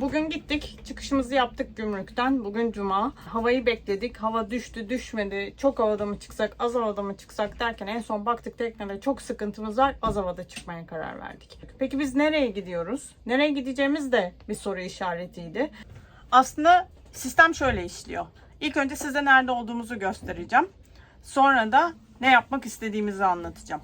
Bugün gittik, çıkışımızı yaptık gümrükten. Bugün cuma. Havayı bekledik. Hava düştü, düşmedi. Çok havada mı çıksak, az havada mı çıksak derken en son baktık teknede çok sıkıntımız var. Az havada çıkmaya karar verdik. Peki biz nereye gidiyoruz? Nereye gideceğimiz de bir soru işaretiydi. Aslında sistem şöyle işliyor. İlk önce size nerede olduğumuzu göstereceğim. Sonra da ne yapmak istediğimizi anlatacağım.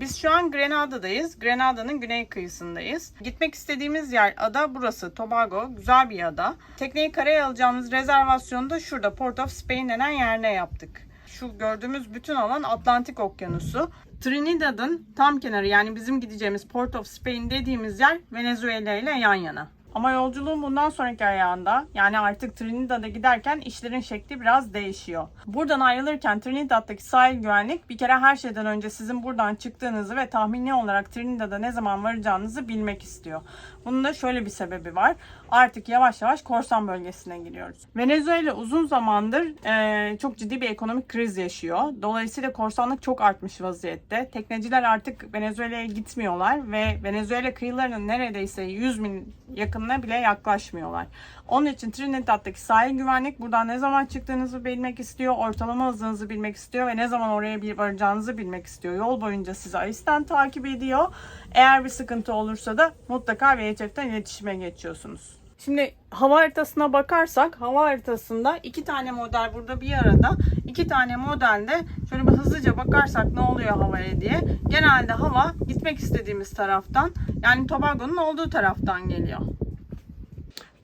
Biz şu an Grenada'dayız. Grenada'nın güney kıyısındayız. Gitmek istediğimiz yer ada burası. Tobago. Güzel bir ada. Tekneyi karaya alacağımız rezervasyonu da şurada Port of Spain denen yerde yaptık. Şu gördüğümüz bütün alan Atlantik Okyanusu. Trinidad'ın tam kenarı yani bizim gideceğimiz Port of Spain dediğimiz yer Venezuela ile yan yana. Ama yolculuğun bundan sonraki ayağında yani artık Trinidad'a giderken işlerin şekli biraz değişiyor. Buradan ayrılırken Trinidad'daki sahil güvenlik bir kere her şeyden önce sizin buradan çıktığınızı ve tahmini olarak Trinidad'a ne zaman varacağınızı bilmek istiyor. Bunun da şöyle bir sebebi var. Artık yavaş yavaş korsan bölgesine giriyoruz. Venezuela uzun zamandır eee, çok ciddi bir ekonomik kriz yaşıyor. Dolayısıyla korsanlık çok artmış vaziyette. Tekneciler artık Venezuela'ya gitmiyorlar ve Venezuela kıyılarının neredeyse 100 mil yakınına bile yaklaşmıyorlar. Onun için Trinidad'daki sahil güvenlik buradan ne zaman çıktığınızı bilmek istiyor, ortalama hızınızı bilmek istiyor ve ne zaman oraya bir varacağınızı bilmek istiyor. Yol boyunca sizi AIS'ten takip ediyor. Eğer bir sıkıntı olursa da mutlaka VHF'den iletişime geçiyorsunuz. Şimdi hava haritasına bakarsak hava haritasında iki tane model burada bir arada. iki tane modelde şöyle bir hızlıca bakarsak ne oluyor havaya diye. Genelde hava gitmek istediğimiz taraftan yani Tobago'nun olduğu taraftan geliyor.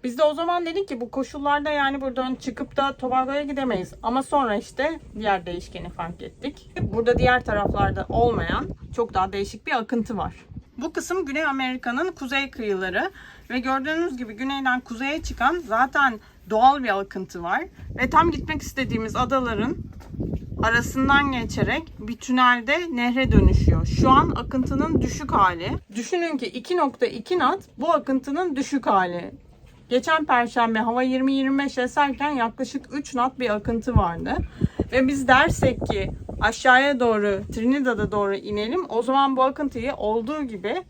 Biz de o zaman dedik ki bu koşullarda yani buradan çıkıp da Tobago'ya gidemeyiz. Ama sonra işte diğer değişkeni fark ettik. Burada diğer taraflarda olmayan çok daha değişik bir akıntı var. Bu kısım Güney Amerika'nın kuzey kıyıları ve gördüğünüz gibi güneyden kuzeye çıkan zaten doğal bir akıntı var. Ve tam gitmek istediğimiz adaların arasından geçerek bir tünelde nehre dönüşüyor. Şu an akıntının düşük hali. Düşünün ki 2.2 knot bu akıntının düşük hali. Geçen perşembe hava 20-25 eserken yaklaşık 3 knot bir akıntı vardı. Ve biz dersek ki aşağıya doğru Trinidad'a doğru inelim o zaman bu akıntıyı olduğu gibi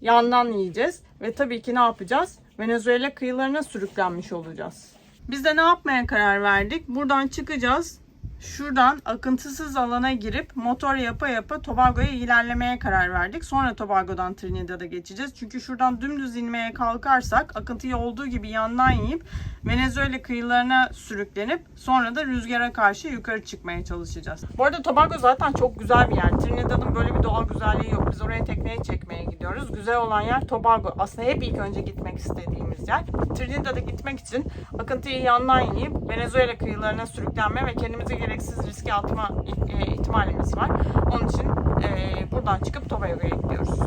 yandan yiyeceğiz. Ve tabii ki ne yapacağız? Venezuela kıyılarına sürüklenmiş olacağız. Biz de ne yapmaya karar verdik? Buradan çıkacağız. Şuradan akıntısız alana girip motor yapa yapa Tobago'ya ilerlemeye karar verdik. Sonra Tobago'dan Trinidad'a geçeceğiz. Çünkü şuradan dümdüz inmeye kalkarsak akıntıyı olduğu gibi yandan yiyip Venezuela kıyılarına sürüklenip sonra da rüzgara karşı yukarı çıkmaya çalışacağız. Bu arada Tobago zaten çok güzel bir yer. Trinidad'ın böyle bir doğal güzelliği yok. Biz oraya tekneye çekmeye gidiyoruz. Güzel olan yer Tobago. Aslında hep ilk önce gitmek istediğimiz yer. Trinidad'a gitmek için akıntıyı yandan yiyip Venezuela kıyılarına sürüklenme ve kendimizi gereksiz riske atma e, ihtimalimiz var. Onun için e, buradan çıkıp Tobago'ya gidiyoruz.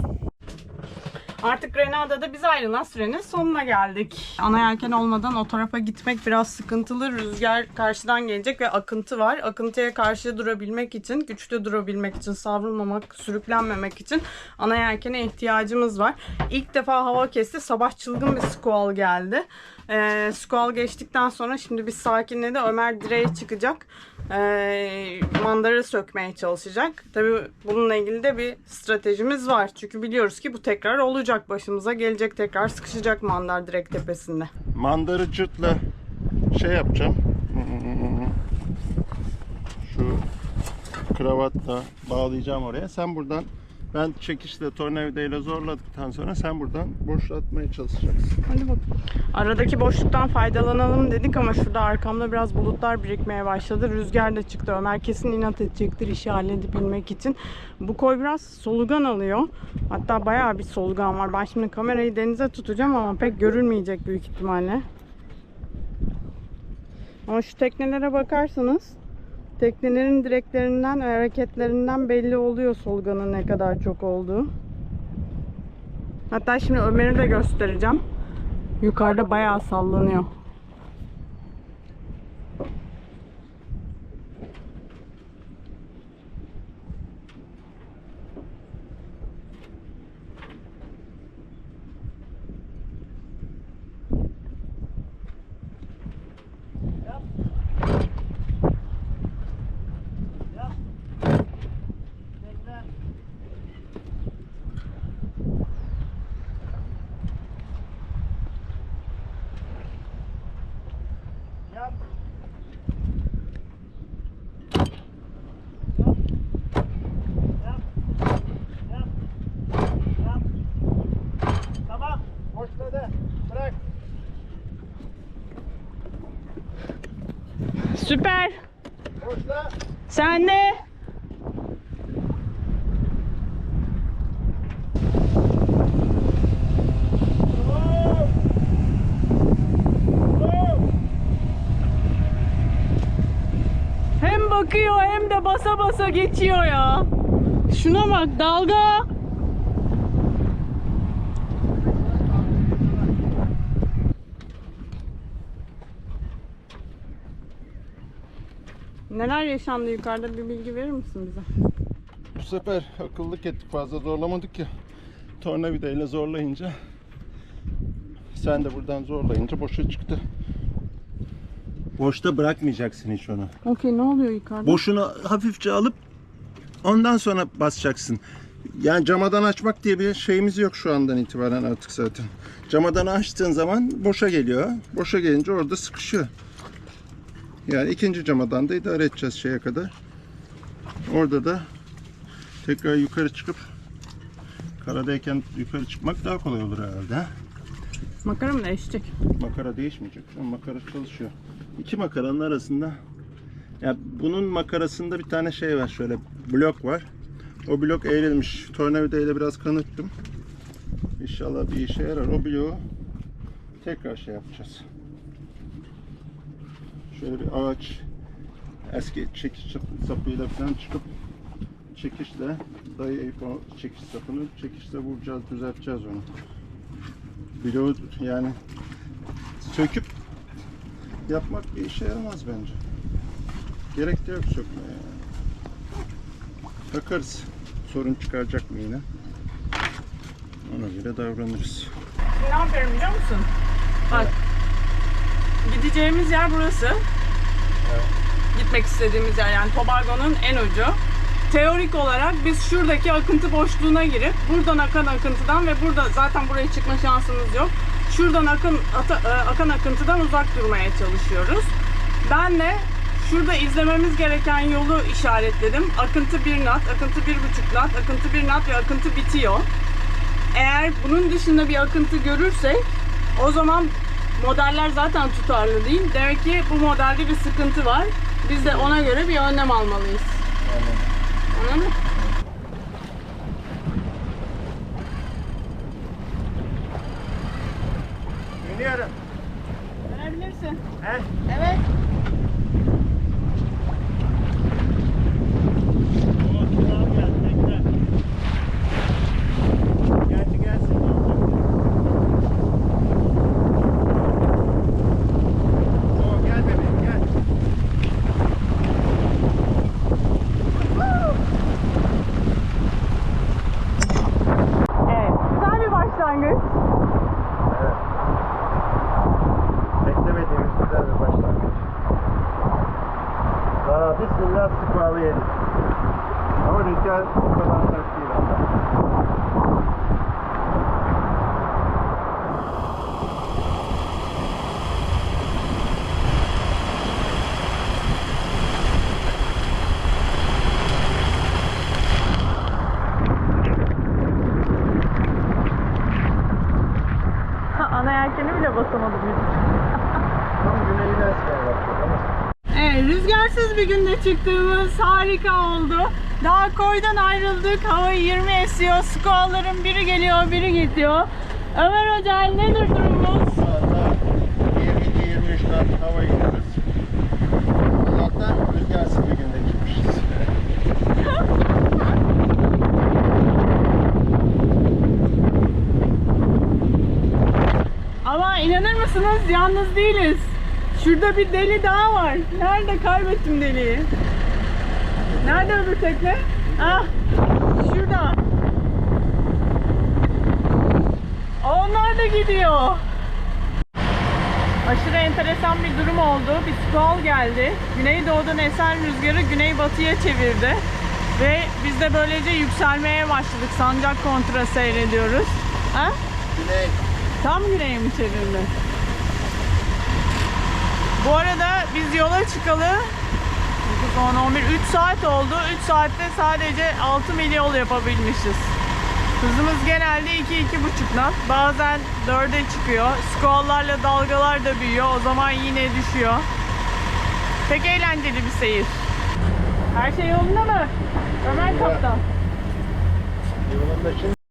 Artık Grenada'da biz ayrılan sürenin sonuna geldik. Ana yelken olmadan o tarafa gitmek biraz sıkıntılı. Rüzgar karşıdan gelecek ve akıntı var. Akıntıya karşı durabilmek için, güçlü durabilmek için, savrulmamak, sürüklenmemek için ana yelkene ihtiyacımız var. İlk defa hava kesti. Sabah çılgın bir squall geldi. Ee, squall geçtikten sonra şimdi biz sakinledi. Ömer direğe çıkacak. Ee, mandarı sökmeye çalışacak. Tabii bununla ilgili de bir stratejimiz var. Çünkü biliyoruz ki bu tekrar olacak. Başımıza gelecek tekrar sıkışacak mandar direk tepesinde. mandarı cırtla şey yapacağım. Şu kravatla bağlayacağım oraya. Sen buradan ben çekişle tornavidayla zorladıktan sonra sen buradan boşaltmaya çalışacaksın. Hadi bakalım. Aradaki boşluktan faydalanalım dedik ama şurada arkamda biraz bulutlar birikmeye başladı. Rüzgar da çıktı. Ömer kesin inat edecektir işi halledebilmek için. Bu koy biraz solugan alıyor. Hatta bayağı bir solugan var. Ben şimdi kamerayı denize tutacağım ama pek görülmeyecek büyük ihtimalle. Ama şu teknelere bakarsanız teknelerin direklerinden hareketlerinden belli oluyor soluganın ne kadar çok olduğu. Hatta şimdi Ömer'i de göstereceğim. Yukarıda bayağı sallanıyor. Süper. Boşla. Sen de. Hem bakıyor hem de basa basa geçiyor ya. Şuna bak dalga. Neler yaşandı yukarıda bir bilgi verir misin bize? Bu sefer akıllık ettik fazla zorlamadık ya. Tornavidayla zorlayınca sen de buradan zorlayınca boşa çıktı. Boşta bırakmayacaksın hiç onu. Okey ne oluyor yukarıda? Boşunu hafifçe alıp ondan sonra basacaksın. Yani camadan açmak diye bir şeyimiz yok şu andan itibaren artık zaten. Camadan açtığın zaman boşa geliyor. Boşa gelince orada sıkışıyor. Yani ikinci camadan da idare edeceğiz şeye kadar. Orada da tekrar yukarı çıkıp karadayken yukarı çıkmak daha kolay olur herhalde. ha? Makara mı değişecek? Makara değişmeyecek. Makara çalışıyor. İki makaranın arasında ya bunun makarasında bir tane şey var şöyle blok var. O blok eğrilmiş. Tornavida ile biraz kanıttım. İnşallah bir işe yarar. O bloğu tekrar şey yapacağız. Şöyle bir ağaç eski çekiş sap- sapıyla falan çıkıp çekişle dayayıp o çekiş sapını çekişle vuracağız, düzelteceğiz onu. Bloğu yani söküp yapmak bir işe yaramaz bence. Gerek de yok sökmeye. yani. Bakarız. Sorun çıkaracak mı yine? Ona göre davranırız. Ne yapıyorum biliyor musun? Bak. Gideceğimiz yer burası. Gitmek istediğimiz yer yani Tobago'nun en ucu. Teorik olarak biz şuradaki akıntı boşluğuna girip buradan akan akıntıdan ve burada zaten buraya çıkma şansımız yok. Şuradan akın ata- e, akan akıntıdan uzak durmaya çalışıyoruz. Ben de şurada izlememiz gereken yolu işaretledim. Akıntı 1 knot, akıntı 1,5 knot, akıntı 1 knot ve akıntı bitiyor. Eğer bunun dışında bir akıntı görürsek o zaman modeller zaten tutarlı değil. Demek ki bu modelde bir sıkıntı var. Biz de ona göre bir önlem almalıyız. Anladın mı? Dinliyorum. Verebilirsin. He? Evet. Geldi gelsin. Oo, gel bebeğim gel. Evet. Güzel bir başlangıç. Evet. Beklemediğimiz güzel bir başlangıç. Daha bismillah sık bağlı yedik. Ama rüzgar o kadar sert değil ama. Ana yelkeni bile basamadım. Tam güneyine esmer yaptık ama. Evet, rüzgarsız bir günde çıktığımız harika oldu. Daha koydan ayrıldık. Hava 20 esiyor. Squall'ların biri geliyor, biri gidiyor. Ömer Hoca nedir durumumuz? Şu anda 22-23 knot hava iniyoruz. Allah'tan rüzgarsız bir günde çıkmışız. Ama inanır mısınız yalnız değiliz. Şurada bir deli daha var. Nerede kaybettim deliyi? Nerede öbür tekne? Ah, şurada. Onlar da gidiyor. Aşırı enteresan bir durum oldu. Bir squall geldi. Güneydoğudan esen rüzgarı güneybatıya çevirdi. Ve biz de böylece yükselmeye başladık. Sancak kontra seyrediyoruz. Ha? Güney. Tam güneye mi çevirdi? Bu arada biz yola çıkalı 9, 10, 11, 3 saat oldu. 3 saatte sadece 6 mil yol yapabilmişiz. Hızımız genelde 2-2,5 knot. Bazen 4'e çıkıyor. Squall'larla dalgalar da büyüyor. O zaman yine düşüyor. Pek eğlenceli bir seyir. Her şey yolunda mı? Ömer Kaptan. Yolunda şimdi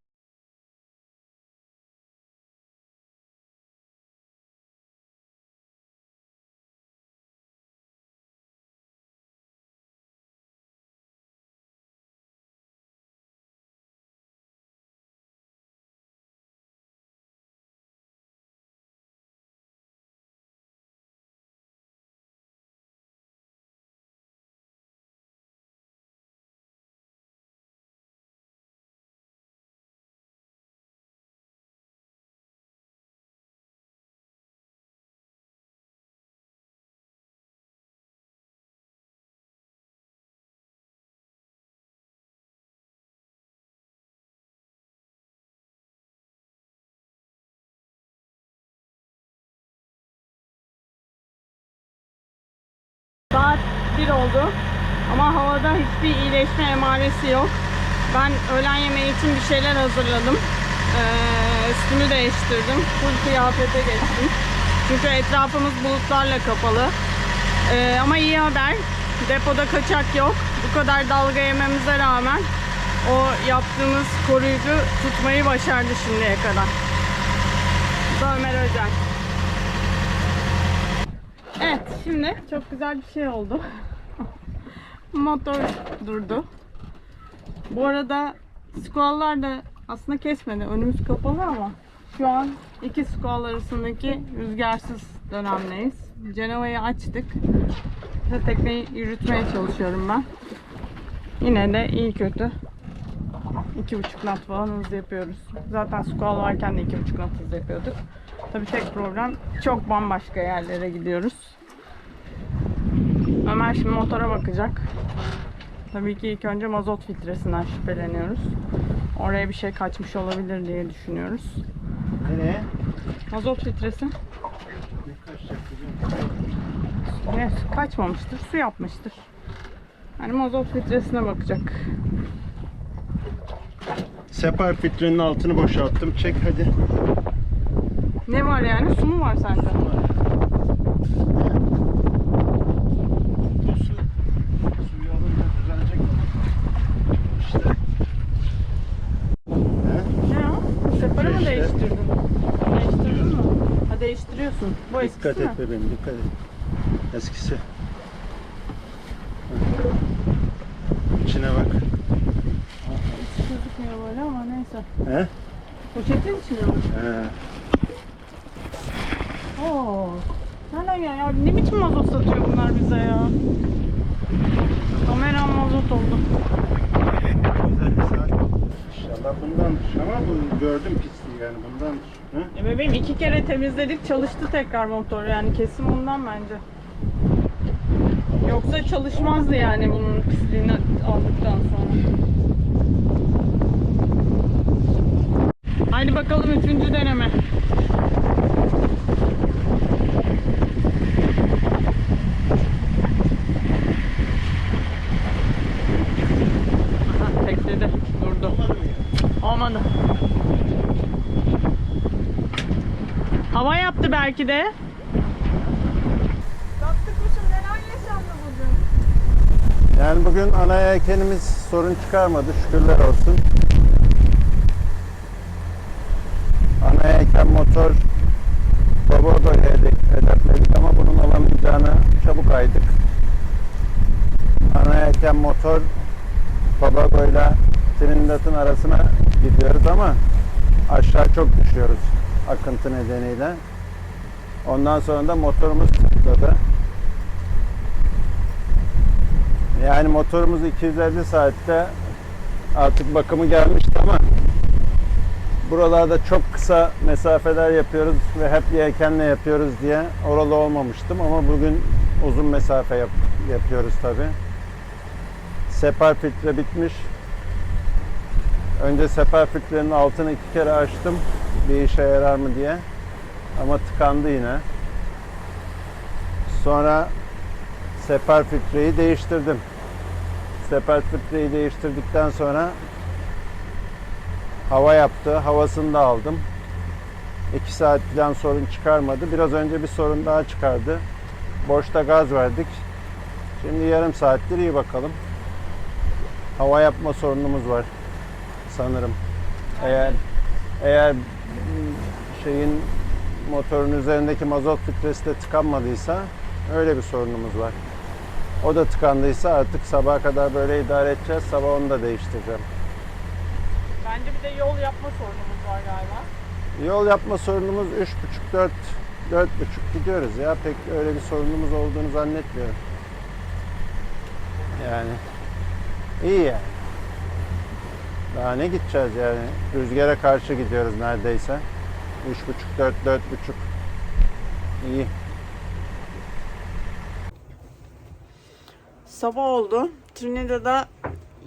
Saat 1 oldu. Ama havada hiçbir iyileşme emaresi yok. Ben öğlen yemeği için bir şeyler hazırladım. Ee, üstümü değiştirdim. Full kıyafete geçtim. Çünkü etrafımız bulutlarla kapalı. Ee, ama iyi haber. Depoda kaçak yok. Bu kadar dalga yememize rağmen o yaptığımız koruyucu tutmayı başardı şimdiye kadar. Bu Ömer Özel. Evet şimdi çok güzel bir şey oldu. Motor durdu. Bu arada squall'lar da aslında kesmedi. Önümüz kapalı ama şu an iki squall arasındaki rüzgarsız dönemdeyiz. Cenova'yı açtık. Ve tekneyi yürütmeye çalışıyorum ben. Yine de iyi kötü iki buçuk knot falan hız yapıyoruz. Zaten squall varken de iki buçuk knot hız yapıyorduk. Tabii tek problem çok bambaşka yerlere gidiyoruz. Ömer şimdi motora bakacak. Tabii ki ilk önce mazot filtresinden şüpheleniyoruz. Oraya bir şey kaçmış olabilir diye düşünüyoruz. nereye? Mazot filtresi Ne evet, kaçmamıştır, su yapmıştır. Yani mazot filtresine bakacak. Separ filtrenin altını boşalttım. Çek hadi. Ne var yani? Su mu var sende? Bu su suyu alınca düzelecek mi? İşte. He? Ne o? Separı mı İşte. değiştirdin? Değiştirdin mi? Ha değiştiriyorsun. Bu eskisi Dikkat mi? et bebeğim dikkat et. Eskisi. İçine bak. Hiç gözükmüyor böyle ama neyse. He? Poşetin içinde mi? He. Oo. Nereden ya? ya? Ne biçim mazot satıyor bunlar bize ya? Kameram mazot oldu. Güzel bir saat. İnşallah bundandır. Ama bu gördüm pisliği yani bundandır. He? E bebeğim iki kere temizledik çalıştı tekrar motor yani kesim ondan bence. Yoksa çalışmazdı yani bunun pisliğini aldıktan sonra. Haydi bakalım üçüncü deneme. Aha, tekledi, durdu. Olmadı. Hava yaptı belki de. Tatlı kuşum neler yaşandı bugün? Yani bugün ana yelkenimiz sorun çıkarmadı şükürler olsun. Yelken motor Bobodo'ya hedef- hedefledik ama bunun alamayacağını çabuk aydık. Ana yelken motor Tobago ile Trinidad'ın arasına gidiyoruz ama aşağı çok düşüyoruz akıntı nedeniyle. Ondan sonra da motorumuz tıkladı. Yani motorumuz 250 saatte artık bakımı gelmişti ama buralarda çok kısa mesafeler yapıyoruz ve hep yelkenle yapıyoruz diye oralı olmamıştım ama bugün uzun mesafe yap- yapıyoruz tabi. Separ filtre bitmiş. Önce separ filtrenin altını iki kere açtım bir işe yarar mı diye ama tıkandı yine. Sonra sefer filtreyi değiştirdim. Sefer filtreyi değiştirdikten sonra hava yaptı. Havasını da aldım. 2 saat falan sorun çıkarmadı. Biraz önce bir sorun daha çıkardı. Boşta gaz verdik. Şimdi yarım saattir iyi bakalım. Hava yapma sorunumuz var sanırım. Eğer eğer şeyin motorun üzerindeki mazot filtresi de tıkanmadıysa öyle bir sorunumuz var. O da tıkandıysa artık sabaha kadar böyle idare edeceğiz. Sabah onu da değiştireceğim. Bence bir de yol yapma sorunumuz var galiba. Yol yapma sorunumuz 3,5 4 4,5 gidiyoruz ya. Pek öyle bir sorunumuz olduğunu zannetmiyorum. Yani iyi yani. Daha ne gideceğiz yani? Rüzgara karşı gidiyoruz neredeyse. 3,5 4 4,5 iyi. Sabah oldu. Trinidad'a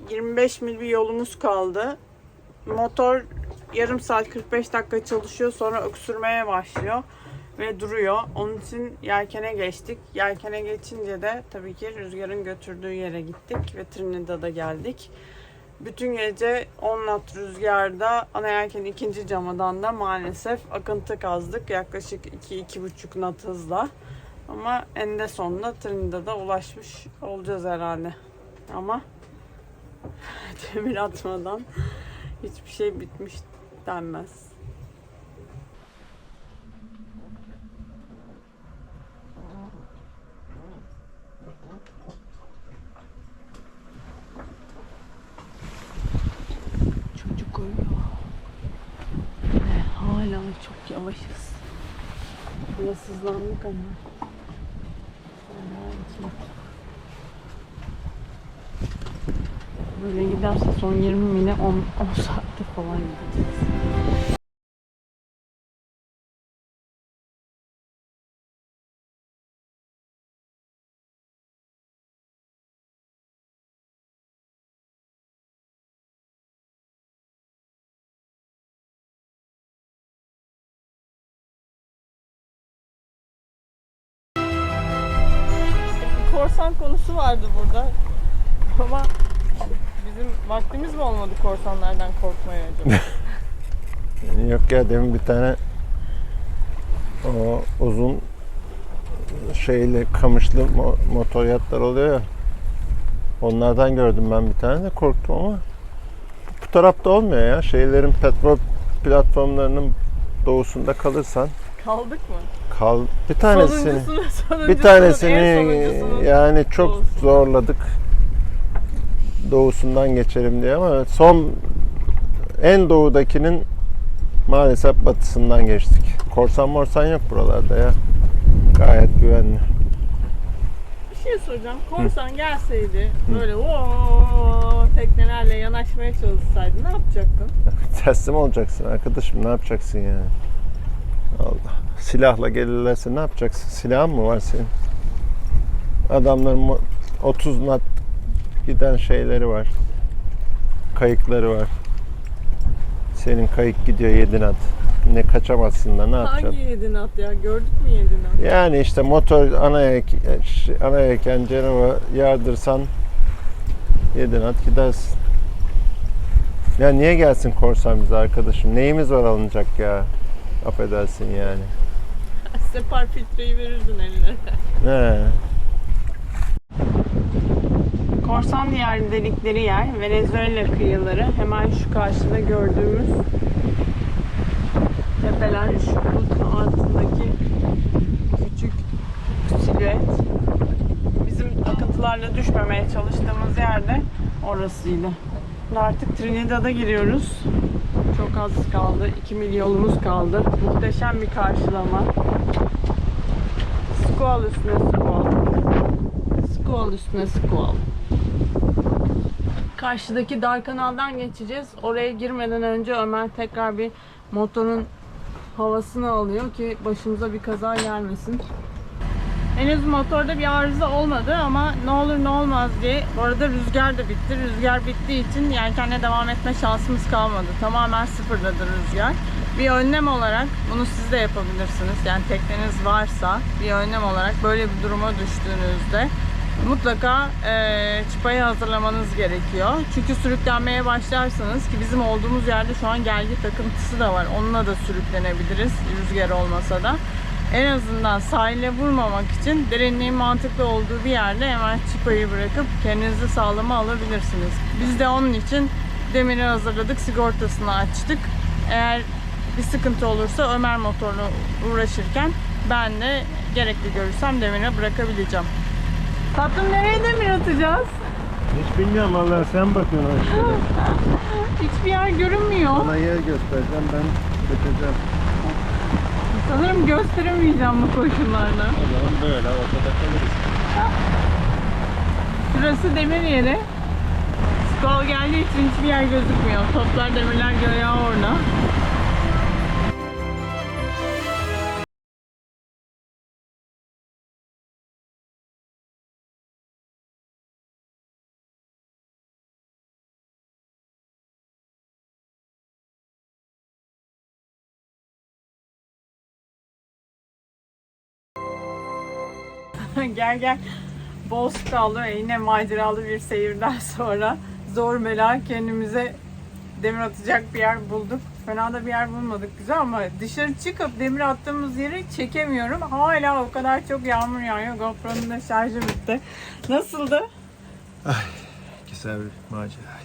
25 mil bir yolumuz kaldı. Motor yarım saat 45 dakika çalışıyor sonra öksürmeye başlıyor ve duruyor. Onun için yelkene geçtik. Yelkene geçince de tabii ki rüzgarın götürdüğü yere gittik ve Trinidad'a geldik. Bütün gece 10 knot rüzgarda ana yelkenin ikinci camadan da maalesef akıntı kazdık. Yaklaşık 2-2,5 knot hızla. Ama eninde sonunda Trinidad'a ulaşmış olacağız herhalde. Ama demir atmadan hiçbir şey bitmiş denmez. Çocuk uyuyor. Ve hala çok yavaşız. Biraz hızlandık ama. Hala iki. Böyle giderse son 20 mile 10, 10 saatte falan gideceğiz. Korsan konusu vardı burada. Ama vaktimiz mi olmadı korsanlardan korkmaya acaba? Yok ya demin bir tane o uzun şeyli kamışlı mo- motor yatlar oluyor ya. Onlardan gördüm ben bir tane de korktum ama bu tarafta olmuyor ya. Şeylerin petrol platformlarının doğusunda kalırsan Kaldık mı? kal bir tanesini Sonuncusunu, sonuncusunu, bir tanesini en sonuncusunun. yani çok doğusu. zorladık doğusundan geçelim diye ama son en doğudakinin maalesef batısından geçtik. Korsan morsan yok buralarda ya. Gayet güvenli. Bir şey soracağım. Korsan gelseydi böyle ooo teknelerle yanaşmaya çalışsaydı ne yapacaktın? Teslim olacaksın arkadaşım ne yapacaksın yani? Allah. Silahla gelirlerse ne yapacaksın? Silahın mı var senin? Adamların mo- 30 nat giden şeyleri var. Kayıkları var. Senin kayık gidiyor 7 nat. Ne kaçamazsın da ne yapacaksın? Hangi yedin at ya? Gördük mü yedin at? Yani işte motor ana yek, ana yelken Cenova yardırsan 7 nat gidersin. Ya niye gelsin korsan bize arkadaşım? Neyimiz var alınacak ya? Affedersin yani. Separ filtreyi verirdin eline. He. Korsan diğer dedikleri yer Venezuela kıyıları. Hemen şu karşıda gördüğümüz tepeler şu bulutun altındaki küçük silüet. Bizim akıntılarla düşmemeye çalıştığımız yerde orasıydı. Artık Trinidad'a giriyoruz. Çok az kaldı. 2 mil yolumuz kaldı. Muhteşem bir karşılama. Squall üstüne squall. Squall üstüne squall. Karşıdaki dar kanaldan geçeceğiz. Oraya girmeden önce Ömer tekrar bir motorun havasını alıyor ki başımıza bir kaza gelmesin. Henüz motorda bir arıza olmadı ama ne olur ne olmaz diye. Bu arada rüzgar da bitti. Rüzgar bittiği için yelkenle devam etme şansımız kalmadı. Tamamen sıfırladı rüzgar. Bir önlem olarak bunu siz de yapabilirsiniz. Yani tekneniz varsa bir önlem olarak böyle bir duruma düştüğünüzde mutlaka eee çıpayı hazırlamanız gerekiyor. Çünkü sürüklenmeye başlarsanız ki bizim olduğumuz yerde şu an gelgi takıntısı da var. Onunla da sürüklenebiliriz rüzgar olmasa da. En azından sahile vurmamak için derinliğin mantıklı olduğu bir yerde hemen çıpayı bırakıp kendinizi sağlama alabilirsiniz. Biz de onun için demiri hazırladık, sigortasını açtık. Eğer bir sıkıntı olursa Ömer motorla uğraşırken ben de gerekli görürsem demire bırakabileceğim. Tatlım nereye demir atacağız? Hiç bilmiyorum vallahi sen bakıyorsun aşağıda. Hiçbir yer görünmüyor. Bana yer göstereceğim ben bakacağım. Sanırım gösteremeyeceğim bu koşullarda. O zaman böyle ortada kalırız. Şurası demir yeri. Skol geldiği için hiçbir yer gözükmüyor. Toplar demirler göğe orada. gel gel. Ve yine maceralı bir seyirden sonra zor bela kendimize demir atacak bir yer bulduk. Fena da bir yer bulmadık güzel ama dışarı çıkıp demir attığımız yeri çekemiyorum. Hala o kadar çok yağmur yağıyor. GoPro'nun da şarjı bitti. Nasıldı? Güzel bir maceraydı.